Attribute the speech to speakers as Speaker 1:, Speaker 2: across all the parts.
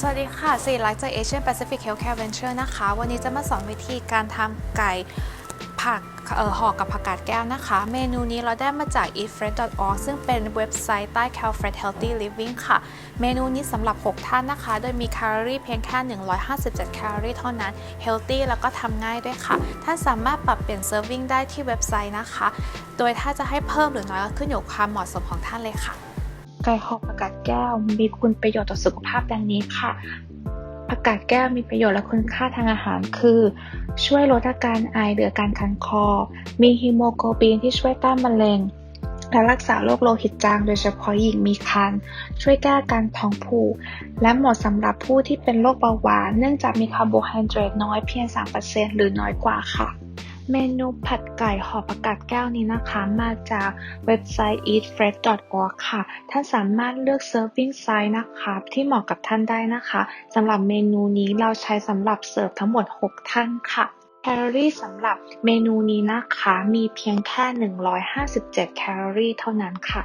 Speaker 1: สวัสดีค่ะสีรักจาก Asian Pacific Healthcare Venture นะคะ วันนี้จะมาสอนวิธีการทำไก่ผักห่อกับผักกาดแก้วนะคะ เมนูนี้เราได้มาจาก eatfresh.org ซึ่งเป็นเว็บไซต์ใต้ Calfred Healthy Living ค่ะ เมนูนี้สำหรับ 6 ท่านนะคะ โดยมีแคลอรี่เพียงแค่ 157 แคลอรี่เท่านั้น healthy แล้วก็ทำง่ายด้วยค่ะ ท่านสามารถปรับเปลี่ยน serving ได้ที่เว็บไซต์นะคะ โดยถ้าจะให้เพิ่มหรือน้อยก็ขึ้นอยู่กับความเหมาะสมของท่านเลยค่ะ
Speaker 2: ไก่หอกผักกาดแก้ว มีคุณประโยชน์ต่อสุขภาพดังนี้ค่ะผักกาดแก้วมีประโยชน์และคุณค่าทางอาหารคือ ช่วยลดอาการไอหรืออาการคันคอ มีฮีโมโกลบินที่ช่วยต้านมะเร็งและรักษาโรคโลหิตจางโดยเฉพาะหญิงมีครรภ์ช่วยแก้การท้องผูกและเหมาะสำหรับผู้ที่เป็นโรคเบาหวาน เนื่องจากมีคาร์โบไฮเดรตน้อยเพียง 3%หรือน้อยกว่าค่ะ เมนูผัดไก่ห่อผักกาดแก้วนี้นะคะ มาจากเว็บไซต์ eatfresh.org ค่ะ ท่านสามารถเลือก serving size นะคะ ที่เหมาะกับท่านได้นะคะสำหรับเมนูนี้เราใช้สำหรับเสิร์ฟทั้งหมด 6 ท่านค่ะแคลอรี่สำหรับเมนูนี้นะคะ มีเพียงแค่ 157 แคลอรี่เท่านั้นค่ะ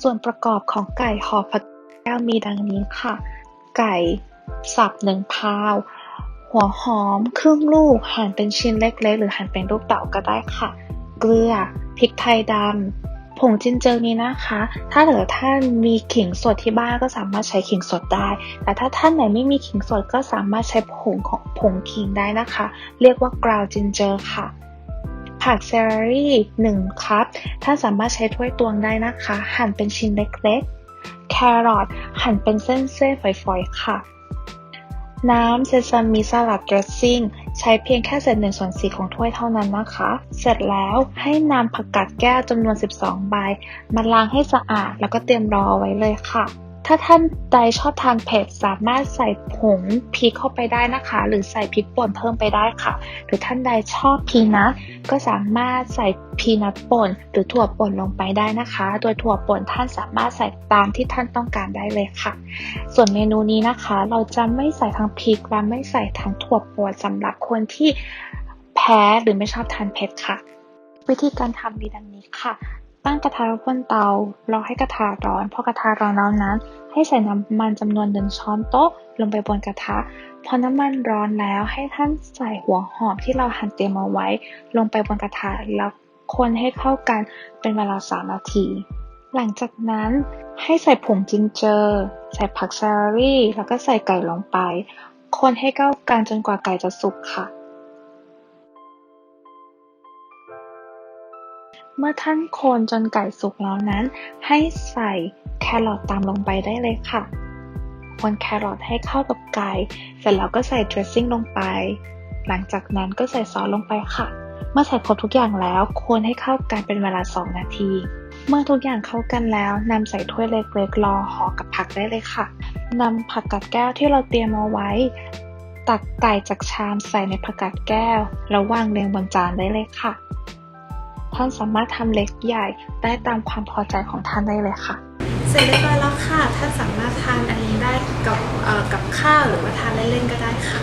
Speaker 2: ส่วนประกอบของไก่ห่อผักแก้วมีดังนี้ค่ะ ไก่สับหนึ่งพาว หัวหอมครึ่งลูกหั่นเป็นชิ้นเล็กๆ หรือหั่นเป็นลูกเต๋าก็ได้ค่ะ เกลือพริกไทยดำผงจินเจอร์นี้นะคะ ถ้าเหลือท่านมีขิงสดที่บ้านก็สามารถใช้ขิงสดได้ แต่ถ้าท่านไหนไม่มีขิงสดก็สามารถใช้ผงของผงขิงได้นะคะ เรียกว่ากราวจินเจอร์ค่ะผักเซลลี่1คัพท่านสามารถใช้ถ้วยตวงได้นะคะ หั่นเป็นชิ้นเล็กๆ แครอทหั่นเป็นเส้นๆฝอยๆ ค่ะ น้ำเซซามิสลัดเดรสซิ่งใช้เพียงแค่เศษหนึ่งส่วนสี่ของถ้วยเท่านั้นนะคะ เสร็จแล้วให้นำผักกาดแก้วจำนวน 12 ใบ มาล้างให้สะอาดแล้วก็เตรียมรอไว้เลยค่ะ ถ้าท่านใดชอบทานเผ็ดสามารถใส่ผงพริกเข้าไปได้นะคะ หรือใส่พริกป่นเพิ่มไปได้ค่ะ หรือท่านใดชอบพีนัทก็สามารถใส่พีนัทป่น หรือถั่วป่นลงไปได้นะคะ โดยถั่วป่นท่านสามารถใส่ตามที่ท่านต้องการได้เลยค่ะ ส่วนเมนูนี้นะคะ เราจะไม่ใส่ทั้งพริกและไม่ใส่ทั้งถั่วป่นสำหรับคนที่แพ้หรือไม่ชอบทานเผ็ดค่ะ วิธีการทำมีดังนี้ค่ะ ตั้งกระทะไว้บนเตา รอให้กระทะร้อน พอกระทะร้อนแล้วนั้น ให้ใส่น้ำมันจำนวนหนึ่งช้อนโต๊ะลงไปบนกระทะ พอน้ำมันร้อนแล้วให้ท่านใส่หัวหอมที่เราหั่นเตรียมเอาไว้ ลงไปบนกระทะแล้วคนให้เข้ากันเป็นเวลาสานาที หลังจากนั้นให้ใส่ผงจินเจอร์ ใส่ผักเซลลี่ แล้วก็ใส่ไก่ลงไป คนให้เข้ากันจนกว่าไก่จะสุกค่ะ เมื่อท่านโคนจนไก่สุกแล้วนั้น ให้ใส่แครอทตามลงไปได้เลยค่ะ คนแครอทให้เข้ากับไก่ เสร็จแล้วก็ใส่ดรสซิ่งลงไป หลังจากนั้นก็ใส่ซอสลงไปค่ะ เมื่อใส่ครบทุกอย่างแล้วคนให้เข้ากันเป็นเวลา 2 นาที เมื่อทุกอย่างเข้ากันแล้วนำใส่ถ้วยเล็กๆรอห่อกับผักได้เลยค่ะนำผักกาดแก้วที่เราเตรียมเอาไว้ ตักไก่จากชามใส่ในผักกาดแก้วแล้ววางเรียงบนจานได้เลยค่ะ ท่านสามารถทำเล็กใหญ่ได้ตามความพอใจของท่านได้เลยค่ะ
Speaker 1: เสร็จเรียบร้อยแล้วค่ะ ท่านสามารถทานอันนี้ได้กับกับข้าวหรือว่าทานเล่นๆก็ได้ค่ะ